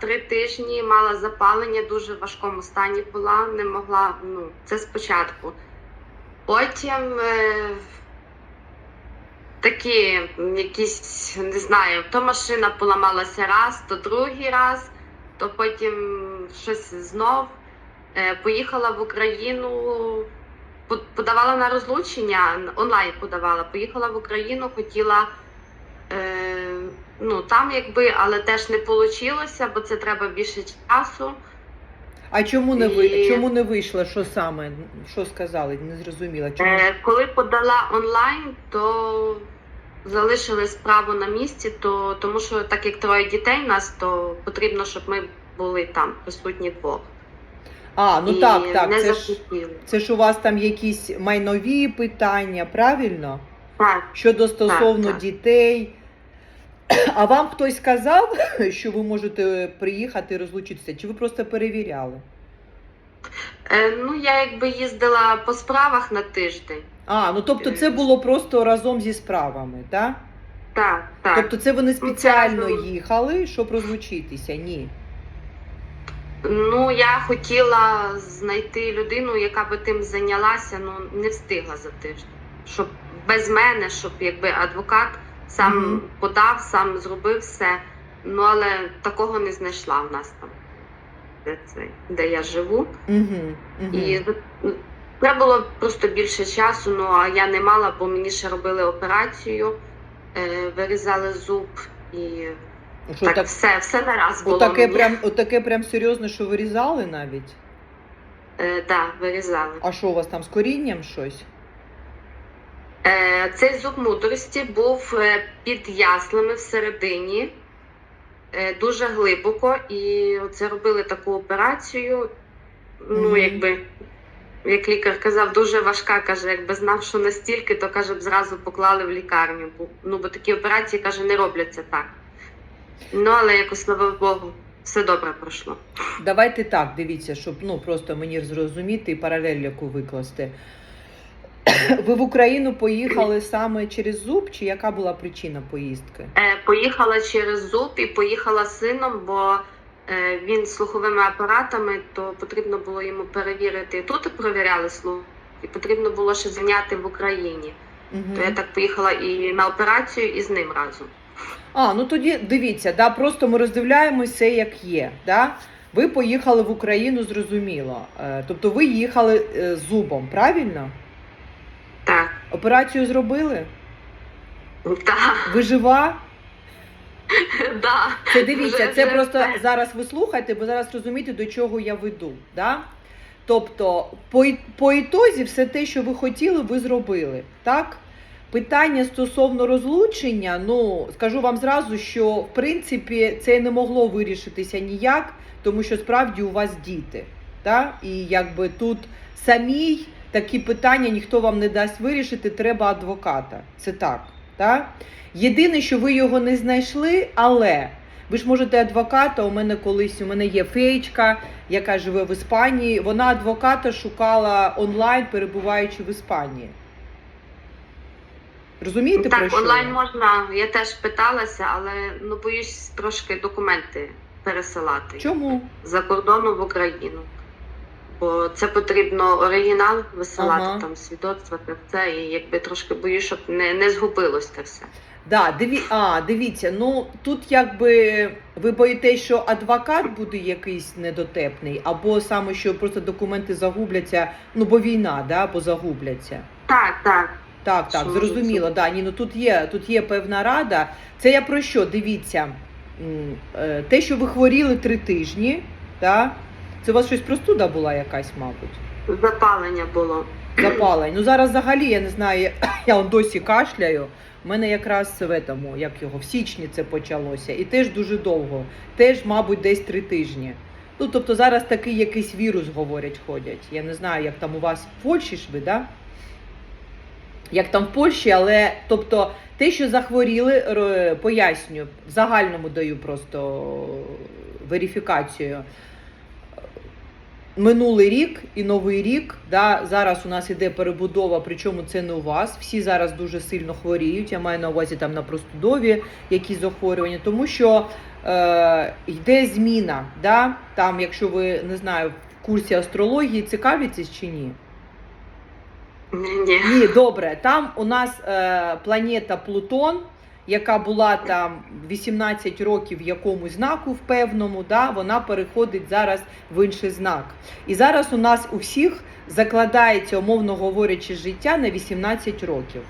три тижні, мала запалення, дуже в важкому стані була, не могла. Ну, це спочатку. Потім е, такі якісь, не знаю, то машина поламалася раз, то другий раз, то потім щось знов. Е, поїхала в Україну, подавала на розлучення, онлайн подавала. Поїхала в Україну, хотіла. Е, ну там якби, але теж не вийшло, бо це треба більше часу. А чому не ви І- чому не вийшло? Що саме? Що сказали? Не зрозуміла. Чому? Е, коли подала онлайн, то залишили справу на місці, то тому що так як троє дітей нас, то потрібно, щоб ми були там присутні двох. А, ну І так, так. не Це ж, це ж у вас там якісь майнові питання, правильно? Так, Щодо стосовно так. дітей. А вам хтось сказав, що ви можете приїхати і розлучитися? Чи ви просто перевіряли? е, ну я якби їздила по справах на тиждень. А, ну тобто це було просто разом зі справами, так? Так, так. Тобто це не це спеціально їхали, щоб розлучитися? Ні. Ну, я хотіла знайти людину, яка би тим зайнялася, ну не встигла за тиждень. Щоб без мене, щоб якби адвокат сам подав, сам зробив все. Ну але такого не знайшла в нас там, де це, де я живу. Угу, угу. І ну, треба було просто більше часу. Ну а я не мала, бо мені ще робили операцію, е, вирізали зуб і Що так, так, все, все нараз було. отаке, мені. прям, отаке прям серйозно, що вирізали навіть? Е, да, вирізали. А що у вас там з корінням щось? Е, Цей зуб мудрості був е, під яслами всередині, е, дуже глибоко, і це робили таку операцію. Ну, якби, як лікар казав, дуже важка, каже, якби знав, що настільки, то каже, б зразу поклали в лікарню. Ну, бо такі операції, каже, не робляться так. Ну, але якось, слава Богу, все добре пройшло. Давайте так, дивіться, щоб ну просто мені зрозуміти і паралель яку викласти. Ви в Україну поїхали саме через зуб, чи яка була причина поїздки? Е, Поїхала через зуб і поїхала з сином, бо е, він з слуховими апаратами, то потрібно було йому перевірити. Тут перевіряли слух, і потрібно було ще зайняти в Україні. Угу. То я так поїхала і на операцію, і з ним разом. А, ну тоді дивіться, да, просто ми роздивляємося все, як є. Да? Ви поїхали в Україну, зрозуміло. Е, тобто ви їхали е, зубом, правильно? Операцію зробили? так, Ви жива? да. Це дивіться, це просто зараз ви слухайте, бо зараз розумієте, до чого я веду. Да? Тобто, по, по ітозі все те, що ви хотіли, ви зробили. Так? Питання стосовно розлучення, ну скажу вам зразу, що в принципі це не могло вирішитися ніяк, тому що справді у вас діти. Так? І якби тут самій такі питання ніхто вам не дасть вирішити, треба адвоката. Це так. Так? Єдине, що ви його не знайшли, але ви ж можете адвоката. У мене колись у мене є феєчка, яка живе в Іспанії. Вона адвоката шукала онлайн, перебуваючи в Іспанії. Розумієте, про Так, що? онлайн можна, я теж питалася, але ну боюсь трошки документи пересилати Чому? за кордону в Україну. Бо це потрібно оригінал висилати, Ага. там свідоцтва про це, і якби трошки боюсь, щоб не, не згубилось це все. Да, диві... А, дивіться, ну тут якби ви боїтесь, що адвокат буде якийсь недотепний, або саме що просто документи загубляться, ну бо війна, да, бо загубляться. Так, так. Так, так, Що зрозуміло. це? Да, ні, ну тут є, тут є певна рада. Це я про що? Дивіться, е, те, що ви хворіли три тижні, да? Це у вас щось простуда була якась, мабуть. Запалення було. Запалень. Ну зараз взагалі я не знаю, я он досі кашляю. У мене якраз в этому, як його, в січні це почалося. І теж дуже довго. Теж, мабуть, десь три тижні. Ну, тобто зараз такий якийсь вірус, говорять, ходять. Я не знаю, як там у вас в Польщі ж ви, да? Як там в Польщі, але тобто те, що захворіли, пояснюю, в загальному даю просто верифікацію. Минулий рік і новий рік, да, зараз у нас іде перебудова, причому це не у вас. Всі зараз дуже сильно хворіють. Я маю на увазі там на простудові якісь захворювання, тому що е, йде зміна. Да? Там, якщо ви не знаю, в курсі астрології цікавитесь чи ні? Ні, ні. Ні, добре. Там у нас е, планета Плутон, яка була там 18 років в якомусь знаку в певному, да, вона переходить зараз в інший знак. І зараз у нас у всіх закладається, умовно говорячи, життя на 18 років.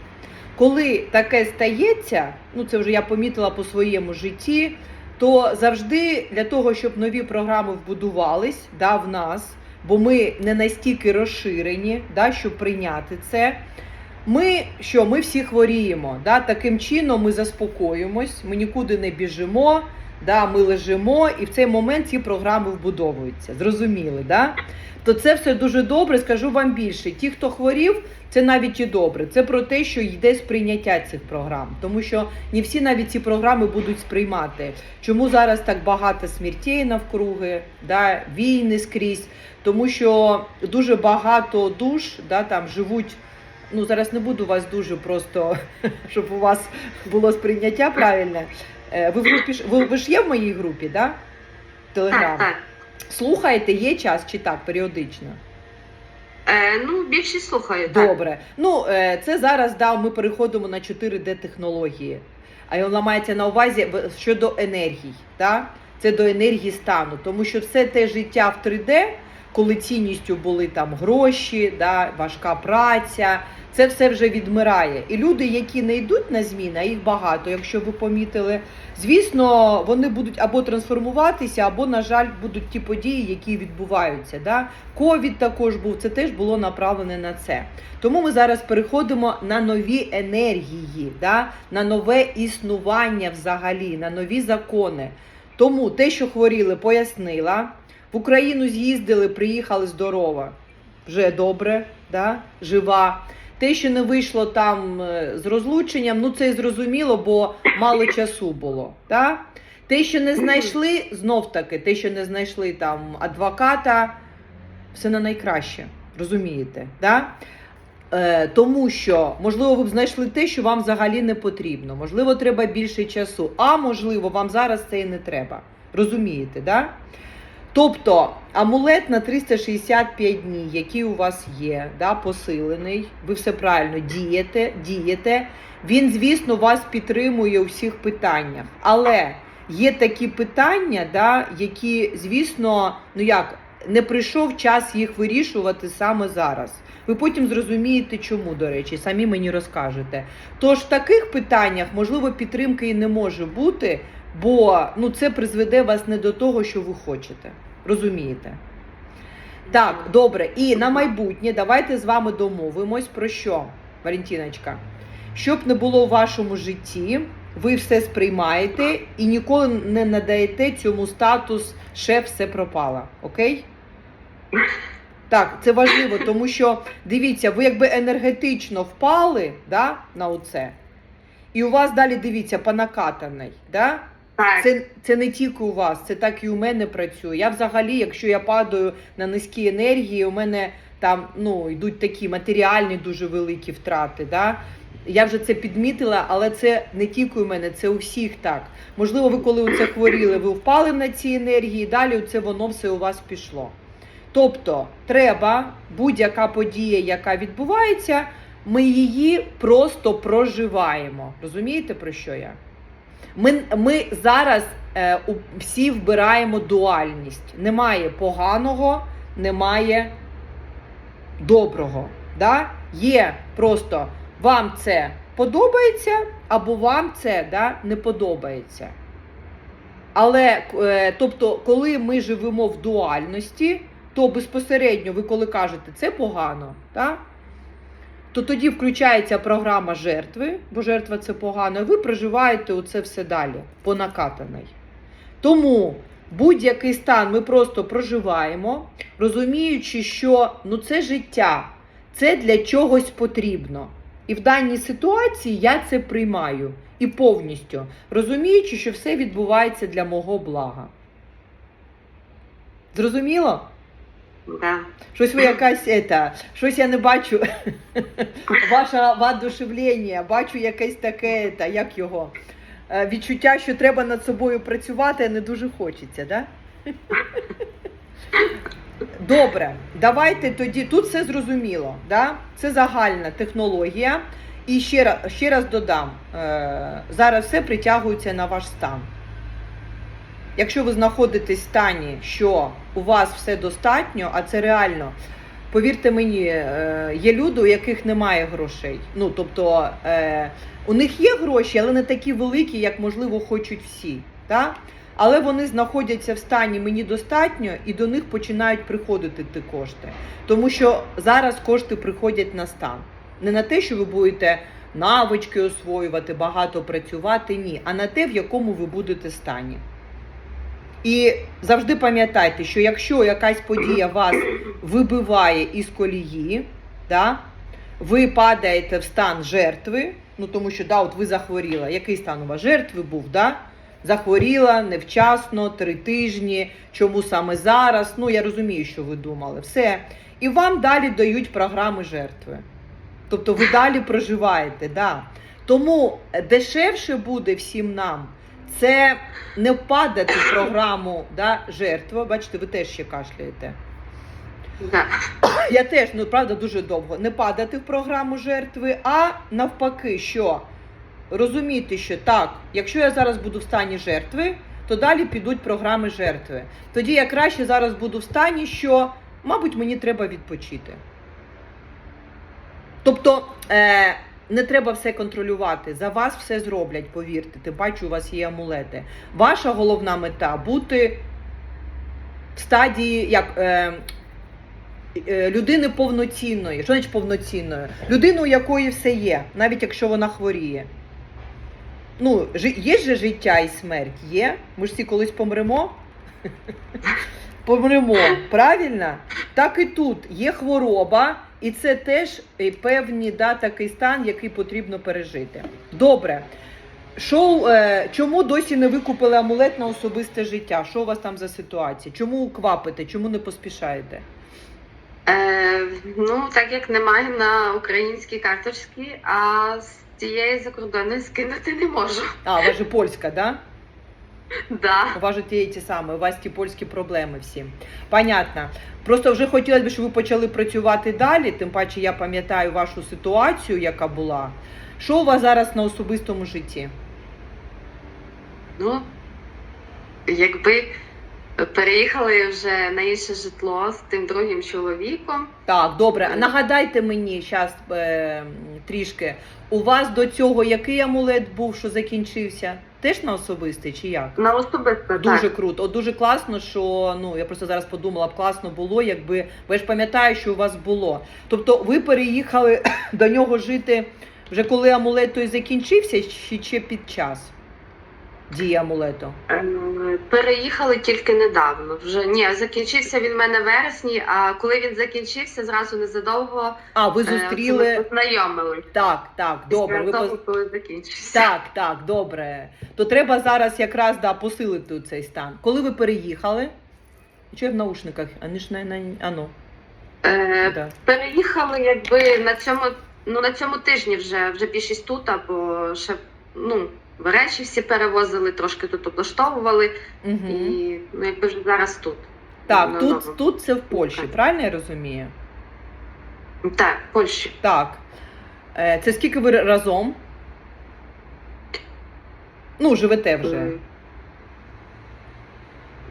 Коли таке стається, ну це вже я помітила по своєму житті, то завжди для того, щоб нові програми вбудувались да, в нас, бо ми не настільки розширені, да, щоб прийняти це. Ми що, ми всі хворіємо. Да? Таким чином ми заспокоїмось, ми нікуди не біжимо, да? ми лежимо, і в цей момент ці програми вбудовуються. Зрозуміли, да? То це все дуже добре. Скажу вам більше. Ті, хто хворів, це навіть і добре. Це про те, що йде сприйняття цих програм, тому що не всі навіть ці програми будуть сприймати. Чому зараз так багато смертей навкруги, да? війни скрізь? Тому що дуже багато душ да, там живуть. Ну, зараз не буду вас дуже просто, щоб у вас було сприйняття правильне. Е, Ви в групі ви, ви ж є в моїй групі, да? Телеграм. Так, так. Слухаєте, є час чи так, періодично? Е, ну, більше слухаю. Так. Добре. Ну, е, це зараз да, ми переходимо на 4D технології. А вона мається на увазі щодо енергій. Да? Це до енергії стану. Тому що все те життя в 3D, коли цінністю були там гроші, да, важка праця, це все вже відмирає. І люди, які не йдуть на зміни, а їх багато, якщо ви помітили, звісно, вони будуть або трансформуватися, або, на жаль, будуть ті події, які відбуваються. Да? Ковід також був, це теж було направлене на це. Тому ми зараз переходимо на нові енергії, да? на нове існування взагалі, на нові закони. Тому те, що хворіли, пояснила. Україну з'їздили, приїхали здорова. Вже добре, да? жива. Те, що не вийшло там е, з розлученням, ну це і зрозуміло, бо мало часу було. Да? Те, що не знайшли, знов таки, те, що не знайшли там адвоката, все на найкраще. Розумієте? Да? Е, тому що, можливо, ви б знайшли те, що вам взагалі не потрібно. Можливо, треба більше часу, а можливо, вам зараз це і не треба. Розумієте, да? Тобто амулет на 365 днів, який у вас є, да, посилений, ви все правильно дієте, дієте. Він, звісно, вас підтримує у всіх питаннях. Але є такі питання, да, які, звісно, ну як, не прийшов час їх вирішувати саме зараз. Ви потім зрозумієте, чому, до речі, самі мені розкажете. Тож в таких питаннях, можливо, підтримки і не може бути, бо ну, це призведе вас не до того, що ви хочете. Розумієте? Так, добре. І на майбутнє давайте з вами домовимось про що, Валентиночка? Щоб не було в вашому житті, ви все сприймаєте і ніколи не надаєте цьому статус шеф все пропало. Окей? Так, це важливо, тому що дивіться, ви якби енергетично впали да, на оце, і у вас далі дивіться по накатаний. Да? Так. Це, це не тільки у вас, це так і у мене працює. Я взагалі, якщо я падаю на низькі енергії, у мене там ну, йдуть такі матеріальні дуже великі втрати. Да? Я вже це підмітила, але це не тільки у мене, це у всіх так. Можливо, ви коли оце хворіли, ви впали на ці енергії, і далі це воно все у вас пішло. Тобто, треба будь-яка подія, яка відбувається, ми її просто проживаємо. Розумієте, про що я? Ми, ми зараз е, всі вбираємо дуальність. Немає поганого, немає доброго. Да? Є просто вам це подобається, або вам це да, не подобається. Але е, тобто, коли ми живемо в дуальності, то безпосередньо ви коли кажете це погано, да? То тоді включається програма жертви, бо жертва це погано, і ви проживаєте оце все далі по накатаний. Тому будь-який стан ми просто проживаємо, розуміючи, що ну, це життя, це для чогось потрібно. І в даній ситуації я це приймаю і повністю розуміючи, що все відбувається для мого блага. Зрозуміло? Щось ви якась ета, щось я не бачу. Ваше воодушевлення, бачу якесь таке, ета, як його. е, відчуття, що треба над собою працювати, не дуже хочеться, да? Добре, давайте тоді. Тут все зрозуміло. Да? Це загальна технологія. І ще раз, ще раз додам: е, зараз все притягується на ваш стан. Якщо ви знаходитесь в стані, що у вас все достатньо, а це реально, повірте мені, е, є люди, у яких немає грошей. Ну, тобто, е, у них є гроші, але не такі великі, як, можливо, хочуть всі. Так? Але вони знаходяться в стані мені достатньо, і до них починають приходити ті кошти. Тому що зараз кошти приходять на стан. Не на те, що ви будете навички освоювати, багато працювати, ні, а на те, в якому ви будете стані. І завжди пам'ятайте, що якщо якась подія вас вибиває із колії, да, ви падаєте в стан жертви, ну тому що да, от ви захворіла. Який стан у вас жертви був? Да? Захворіла невчасно, три тижні. Чому саме зараз? Ну я розумію, що ви думали. Все. І вам далі дають програми жертви. Тобто ви далі проживаєте. Да. Тому дешевше буде всім нам це не впадати в програму да, жертва. Бачите, ви теж ще кашляєте. Да. Я теж, ну правда, дуже довго не падати в програму жертви, а навпаки, що розуміти, що так, якщо я зараз буду в стані жертви, то далі підуть програми жертви. Тоді я краще зараз буду в стані, що, мабуть, мені треба відпочити. Тобто е, не треба все контролювати. За вас все зроблять, повірте. Тим паче у вас є амулети. Ваша головна мета бути в стадії як. Е, е, людини повноцінної. Що значить повноцінної? Людини, у якої все є, навіть якщо вона хворіє. Ну, є же життя і смерть, є. Ми ж всі колись помремо. Помремо, правильно? Так і тут є хвороба, і це теж е, певний да, такий стан, який потрібно пережити. Добре. Що, е, чому досі не викупили амулет на особисте життя? Що у вас там за ситуація? Чому квапите? Чому не поспішаєте? Е, ну, так як немає на українській карточці, а з тієї закордонної скинути не можу. А, вас же польська, да? Да. У вас же ті, ті самі, у вас ті польські проблеми всі. Понятно. Просто вже хотілося б, щоб ви почали працювати далі, тим паче я пам'ятаю вашу ситуацію, яка була. Що у вас зараз на особистому житті? Ну, якби переїхали вже на інше житло з тим другим чоловіком. Так, добре. А Нагадайте мені зараз е, трішки. У вас до цього який амулет був, що закінчився? Теж на особистий чи як? На особисто Дуже так. круто. От дуже класно, що ну я просто зараз подумала б, класно було, якби я ж пам'ятаю, що у вас було. Тобто ви переїхали до нього жити вже коли амулет той закінчився, чи ще під час дії амулету? Е, Переїхали тільки недавно. Вже ні, закінчився він в мене в вересні, а коли він закінчився, зразу незадовго А, ви е, зустріли. познайомили. Так, так, добре. Ви Після того, коли закінчився. Так, так, добре. То треба зараз якраз да, посилити цей стан. Коли ви переїхали? Чи в наушниках? А не ж на, на... А ну. Е, Да. Переїхали, якби на цьому, ну на цьому тижні вже вже більшість тут, бо ще ну речі всі перевозили, трошки тут облаштовували, Угу. і ну якби вже зараз тут. Так, Ну, тут, тут це в Польщі, Так. правильно я розумію? Так, в Польщі. Так. Е, Це скільки ви разом? Ну, живете вже. М.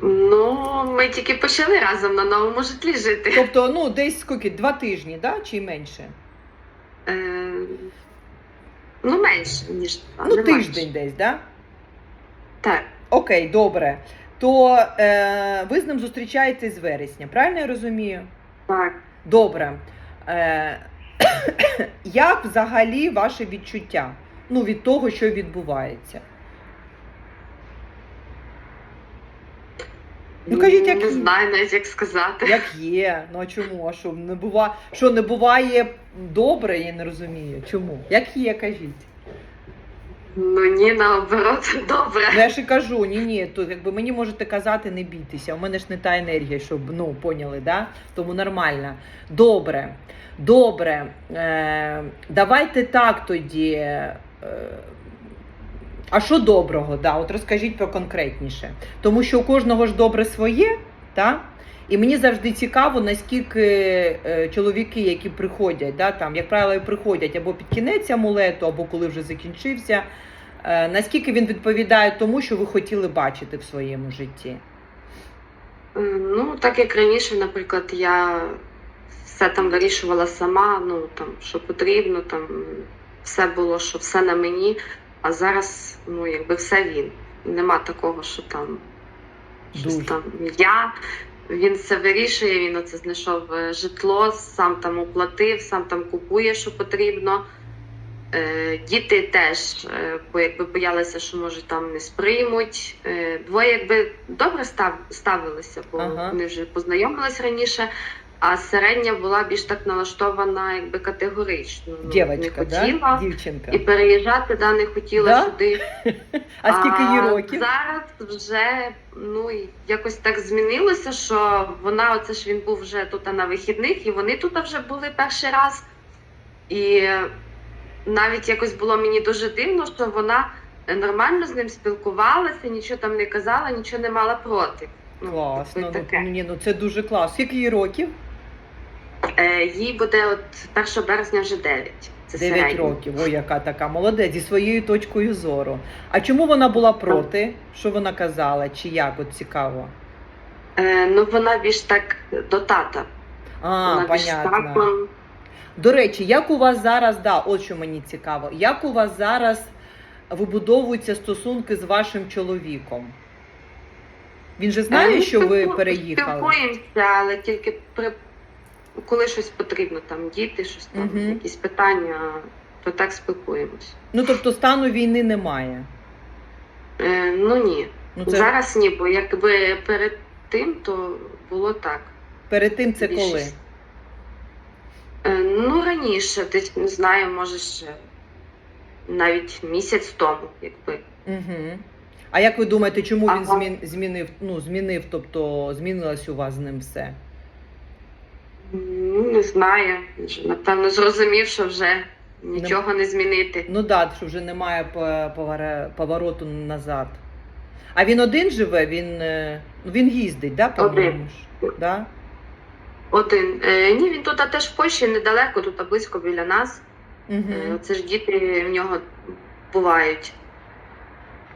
Ну, ми тільки почали разом на новому житлі жити. Тобто, ну, десь скільки? Два тижні, да? чи менше? Е, ну, менше, ніж два, Ну, не тиждень менше. десь, да? Так, Окей, добре. То е, ви з ним зустрічаєтесь з вересня, правильно я розумію? так. Добре. Е, як взагалі ваше відчуття? Ну, від того, що відбувається? Ну, кажіть, як не знаю навіть, як сказати. Як є? Ну а чому? А що не буває? Що не буває добре, я не розумію. Чому? Як є, кажіть. Ну ні, наоборот, добре. Ну я ж і кажу, ні, ні, то якби мені можете казати, не бійтеся. У мене ж не та енергія, щоб ну поняли, да? Тому нормально. Добре, добре. Е, давайте так тоді. Е, А що доброго? Да, от розкажіть про конкретніше. Тому що у кожного ж добре своє, та? І мені завжди цікаво, наскільки е, чоловіки, які приходять, да, там, як правило, приходять або під кінець амулету, або коли вже закінчився, е, наскільки він відповідає тому, що ви хотіли бачити в своєму житті. Ну, так як раніше, наприклад, я все там вирішувала сама, ну там що потрібно, там все було, що все на мені. А зараз, ну якби все він. Нема такого, що там щось там я. Він все вирішує, він оце знайшов е, житло, сам там оплатив, сам там купує, що потрібно. Е, Діти теж е, бо якби боялися, що може там не сприймуть. Двоє якби добре став, ставилися, бо Ага. вони вже познайомились раніше. А середня була більш так налаштована, якби категорично. Ну, не да? Дівчинка. і переїжджати да, не хотіла Да? сюди. А скільки їй років? Зараз вже ну якось так змінилося, що вона, оце ж він був вже тут на вихідних, і вони тут вже були перший раз. І навіть якось було мені дуже дивно, що вона нормально з ним спілкувалася, нічого там не казала, нічого не мала проти. Ну, Класно. Ну, таке. ні, ну це дуже класно. Скільки їй років? Е, їй буде от 1 березня вже 9. Це 9 середньо. років. Ой, яка така молодець зі своєю точкою зору. А чому вона була проти? Що вона казала? Чи як? От цікаво. Е, ну вона більш так до тата. А, вона більш понятно. До речі, як у вас зараз, да, от що мені цікаво, як у вас зараз вибудовуються стосунки з вашим чоловіком? Він же знає, Е, що ви переїхали? Спілкуємося, але тільки при коли щось потрібно, там діти, щось там, Мгм. якісь питання, то так спілкуємось. Ну тобто стану війни немає. Е, ну ні. Ну це Зараз ні, бо якби перед тим, то було так. перед тим це більшість. коли? Е, ну раніше, десь не знаю, може ще навіть місяць тому, якби. Угу. А як ви думаєте, чому він змін, змінив, ну, змінив, тобто змінилось у вас з ним все? Ну, не знаю. Вже, Напевно, зрозумів, що вже нічого не змінити. Ну так, да, що вже немає повара- повороту назад. А він один живе, він, е, ну, він їздить, да, по-моєму ж? Да? Один. Е, ні, він тут а теж в Польщі недалеко, тут а близько біля нас. Угу. Е, Це ж діти в нього бувають.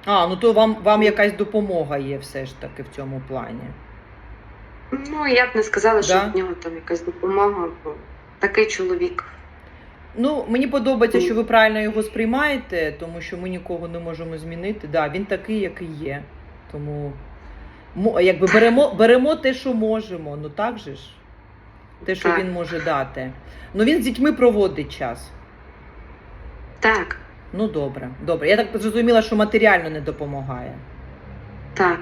А, ну то вам, вам якась допомога є все ж таки в цьому плані. Ну, я б не сказала, що Да? в нього там якась допомога, бо такий чоловік. Ну, мені подобається, що ви правильно його сприймаєте, тому що ми нікого не можемо змінити. Да, він такий, який є. Тому мо- якби беремо, беремо те, що можемо. Ну так же ж? Те, що Так. він може дати. Ну він з дітьми проводить час. Так, Ну добре, добре. Я так зрозуміла, що матеріально не допомагає. так.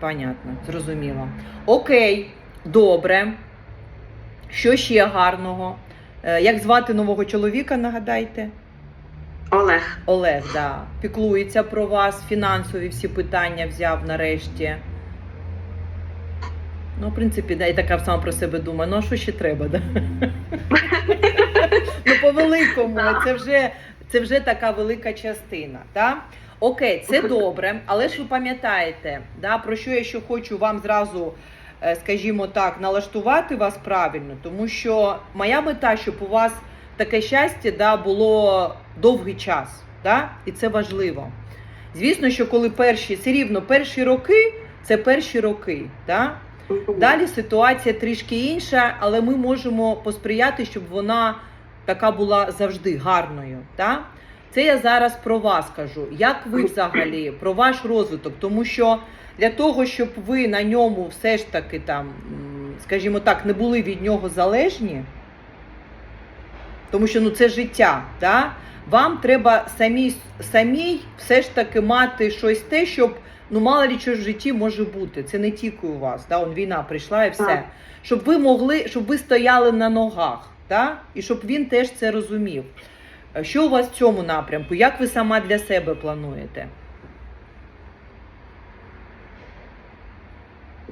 Понятно, зрозуміло. Окей, добре. Що ще гарного? Е, Як звати нового чоловіка, нагадайте? Олег. Олег, да. Піклується про вас, фінансові всі питання взяв нарешті. Ну, в принципі, да, і така сама про себе думає, ну а що ще треба, да? ну, по-великому, це вже, це вже така велика частина. Да? Окей, це добре, але ж ви пам'ятаєте, да, про що я ще хочу вам зразу, е, скажімо так, налаштувати вас правильно, тому що моя мета, щоб у вас таке щастя да, було довгий час, да? і це важливо. Звісно, що коли перші, все рівно перші роки, це перші роки. Да? Далі ситуація трішки інша, але ми можемо посприяти, щоб вона така була завжди гарною. Да? Це я зараз про вас кажу. Як ви взагалі, про ваш розвиток? Тому що для того, щоб ви на ньому все ж таки там, скажімо так, не були від нього залежні, тому що ну це життя, да? вам треба самій, самій все ж таки мати щось те, щоб ну мало ли що в житті може бути. Це не тільки у вас, да? Он війна прийшла і все. Так. Щоб ви могли, щоб ви стояли на ногах, да? і щоб він теж це розумів. Е, Що у вас в цьому напрямку? Як ви сама для себе плануєте?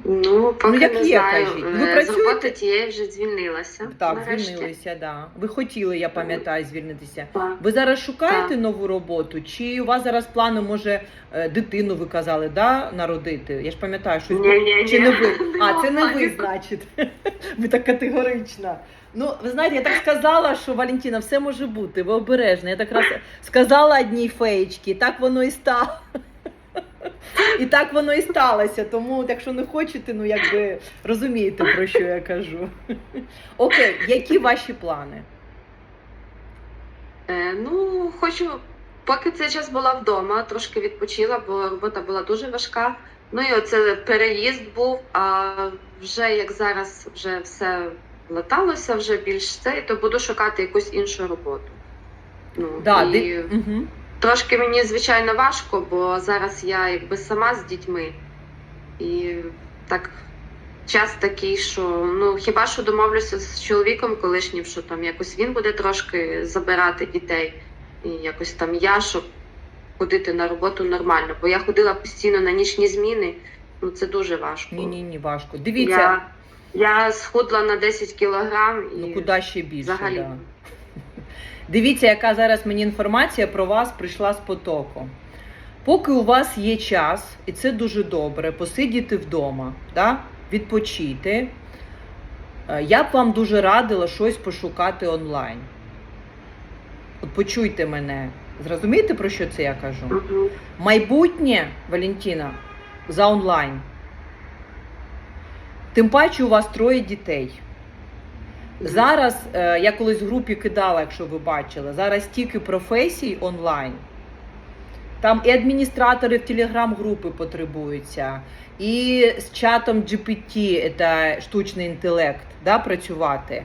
Ну, поки як не є, знаю. кажіть. Е, Ви З працюєте? роботи тієї вже звільнилася. Так, нарешті. звільнилися, да. Ви хотіли, я пам'ятаю, звільнитися. Так. Ви зараз шукаєте Так. нову роботу, чи у вас зараз плани, може, е, дитину ви казали, да, народити? Я ж пам'ятаю, щось Ні, ні, чи ні. не ви? А, це не ви, значить. Ви так категорично. Ну, ви знаєте, я так сказала, що Валентина, все може бути, ви обережна. Я так раз сказала одній феєчці, так воно і стало. І так воно і сталося. Тому, якщо не хочете, ну якби розумієте, про що я кажу. Окей, які ваші плани? Е, ну, хочу, поки цей час була вдома, трошки відпочила, бо робота була дуже важка. Ну і оце переїзд був, а вже як зараз вже все латалося, вже більш це, то буду шукати якусь іншу роботу. Ну, Да, і ди... угу. трошки мені, звичайно, важко, бо зараз я якби сама з дітьми. І так час такий, що ну хіба що домовлюся з чоловіком колишнім, що там якось він буде трошки забирати дітей, і якось там я, щоб ходити на роботу нормально. Бо я ходила постійно на нічні зміни, ну це дуже важко. Ні, ні, ні, важко. Дивіться, Я, я схудла на 10 кілограм і ну куди ще більше? взагалі. Да. Дивіться, яка зараз мені інформація про вас прийшла з потоку. Поки у вас є час, і це дуже добре, посидіти вдома, да? відпочити. е, Я б вам дуже радила щось пошукати онлайн. От почуйте мене. Зрозумієте, про що це я кажу? Майбутнє, Валентина, за онлайн. Тим паче у вас троє дітей. Зараз е, я колись в групі кидала, якщо ви бачили, зараз тільки професій онлайн. Там і адміністратори в телеграм-групи потребуються, і з чатом GPT, це штучний інтелект, да, працювати.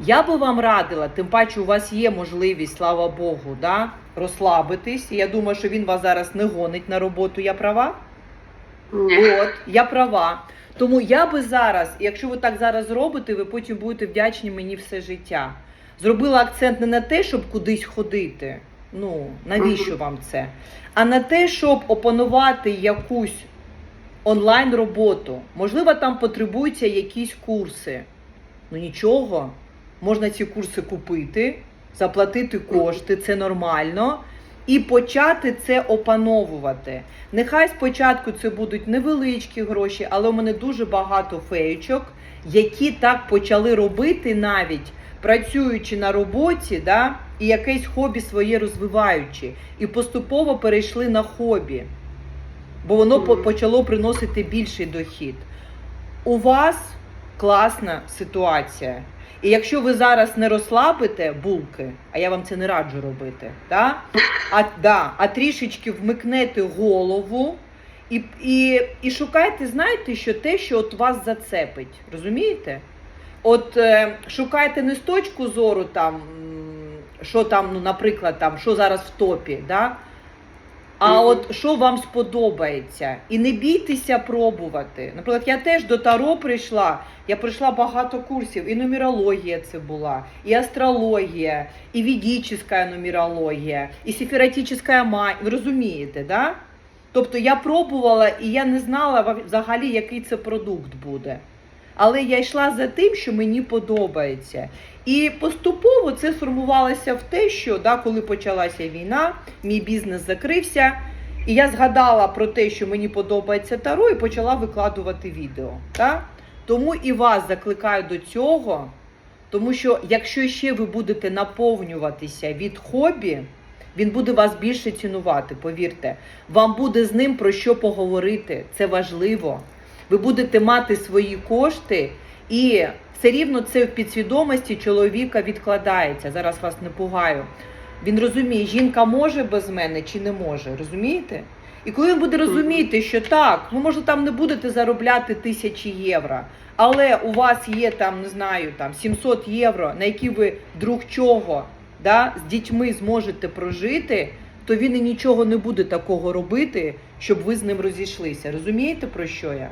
Я би вам радила, тим паче у вас є можливість, слава Богу, да, розслабитись. Я думаю, що він вас зараз не гонить на роботу. Я права? Ні. От, я права. Тому я би зараз, якщо ви так зараз зробите, ви потім будете вдячні мені все життя. Зробила акцент не на те, щоб кудись ходити. Ну, навіщо вам це? А на те, щоб опанувати якусь онлайн роботу. Можливо, там потребуються якісь курси. Ну нічого, можна ці курси купити, заплатити кошти, це нормально. І почати це опановувати. Нехай спочатку це будуть невеличкі гроші, але у мене дуже багато феєчок, які так почали робити навіть працюючи на роботі, да, і якесь хобі своє розвиваючи, і поступово перейшли на хобі, бо воно почало приносити більший дохід. У вас класна ситуація. І якщо ви зараз не розслабите булки, а я вам це не раджу робити, да? А, да, а трішечки вмикнете голову і, і, і шукайте, знаєте, що те, що от вас зацепить. Розумієте? От е, шукайте не з точку зору, там, що там, ну, наприклад, там, що зараз в топі, да? А от що вам сподобається. І не бійтеся пробувати. Наприклад, я теж до Таро прийшла, я пройшла багато курсів, і нумерологія це була, і астрологія, і ведическа нумерологія, і сефіратична магія. Ви розумієте, да? Тобто я пробувала і я не знала взагалі, який це продукт буде. Але я йшла за тим, що мені подобається. І поступово це сформувалося в те, що да, коли почалася війна, мій бізнес закрився, і я згадала про те, що мені подобається таро, і почала викладувати відео. Да? Тому і вас закликаю до цього, тому що якщо ще ви будете наповнюватися від хобі, він буде вас більше цінувати, повірте. Вам буде з ним про що поговорити. Це важливо. Ви будете мати свої кошти, і все рівно це в підсвідомості чоловіка відкладається. Зараз вас не пугаю. Він розуміє, жінка може без мене чи не може. Розумієте? І коли він буде розуміти, що так, ви може там не будете заробляти тисячі євро, але у вас є там, не знаю, там 700 євро, на які ви друг чого да, з дітьми зможете прожити, то він і нічого не буде такого робити, щоб ви з ним розійшлися. Розумієте про що я?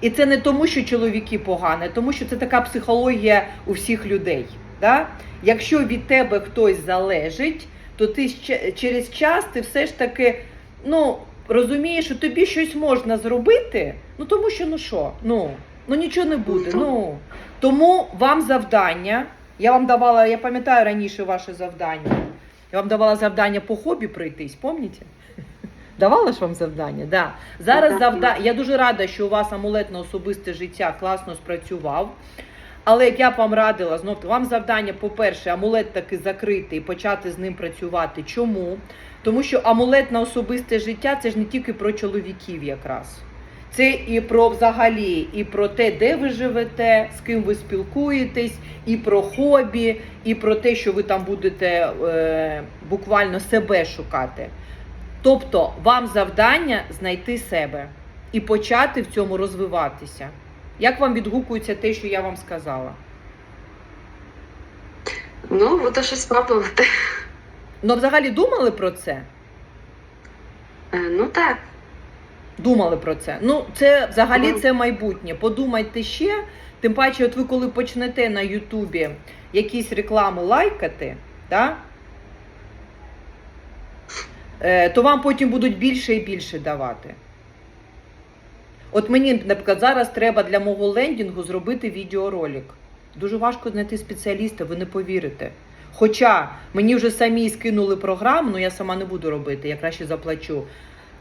І це не тому, що чоловіки погані, тому що це така психологія у всіх людей. Да? Якщо від тебе хтось залежить, то ти через час ти все ж таки, ну, розумієш, що тобі щось можна зробити, ну тому що ну що, ну, ну нічого не буде. Ну тому вам завдання. Я вам давала, я пам'ятаю раніше ваше завдання. Я вам давала завдання по хобі пройтись, пам'ятаєте? Давала ж вам завдання? Да. Зараз Так. завдання. Я дуже рада, що у вас амулет на особисте життя класно спрацював. Але як я б вам радила, знов вам завдання, по-перше, амулет таки закрити і почати з ним працювати. Чому? Тому що амулет на особисте життя це ж не тільки про чоловіків якраз. Це і про взагалі, і про те, де ви живете, з ким ви спілкуєтесь, і про хобі, і про те, що ви там будете е, буквально себе шукати. Тобто, вам завдання знайти себе і почати в цьому розвиватися. Як вам відгукується те, що я вам сказала? Ну, буду щось пробувати. Ну, взагалі думали про це? Е, Ну так. Думали про це. Ну, це взагалі це майбутнє. Подумайте ще. Тим паче, от ви коли почнете на Ютубі якісь реклами лайкати, да? Е, то вам потім будуть більше і більше давати. От мені, наприклад, зараз треба для мого лендінгу зробити відеоролик. Дуже важко знайти спеціаліста, ви не повірите. Хоча мені вже самі скинули програму, ну я сама не буду робити, я краще заплачу.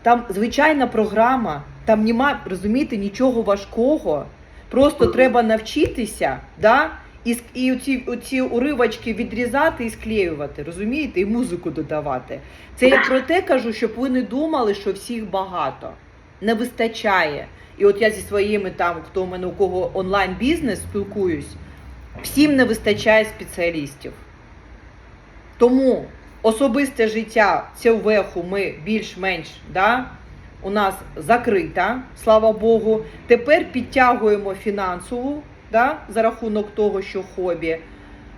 Там звичайна програма, там нема, розумієте, нічого важкого. Просто треба навчитися, да? І, і оці, оці уривочки відрізати і склеювати, розумієте, і музику додавати. Це я про те кажу, щоб ви не думали, що всіх багато. Не вистачає. І от я зі своїми там, хто у мене у кого онлайн бізнес спілкуюсь, всім не вистачає спеціалістів. Тому особисте життя цю веху ми більш-менш да, у нас закрита, слава Богу. Тепер підтягуємо фінансову да, за рахунок того, що хобі.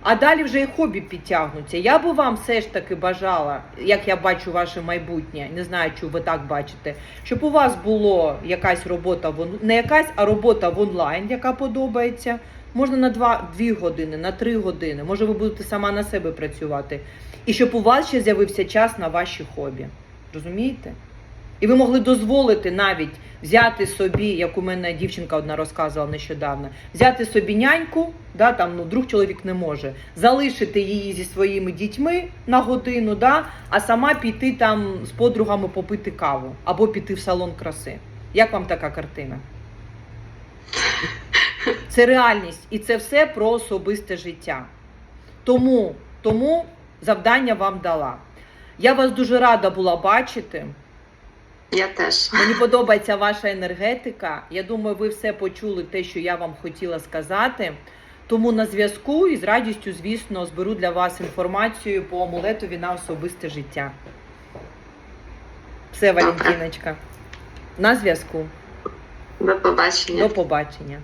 А далі вже і хобі підтягнуться. Я би вам все ж таки бажала, як я бачу ваше майбутнє, не знаю, чи ви так бачите, щоб у вас була якась робота в не якась, а робота в онлайн, яка подобається. Можна на 2, 2 години, на 3 години. Може, ви будете сама на себе працювати. І щоб у вас ще з'явився час на ваші хобі. Розумієте? І ви могли дозволити навіть взяти собі, як у мене дівчинка одна розказувала нещодавно, взяти собі няньку, да, там, ну, друг чоловік не може, залишити її зі своїми дітьми на годину, да, а сама піти там з подругами попити каву або піти в салон краси. Як вам така картина? Це реальність, і це все про особисте життя. Тому, тому завдання вам дала. Я вас дуже рада була бачити. Я теж. Мені подобається ваша енергетика. Я думаю, ви все почули те, що я вам хотіла сказати. Тому на зв'язку і з радістю, звісно, зберу для вас інформацію по амулетові на особисте життя. Все, Валентиночка. На зв'язку. До побачення. До побачення.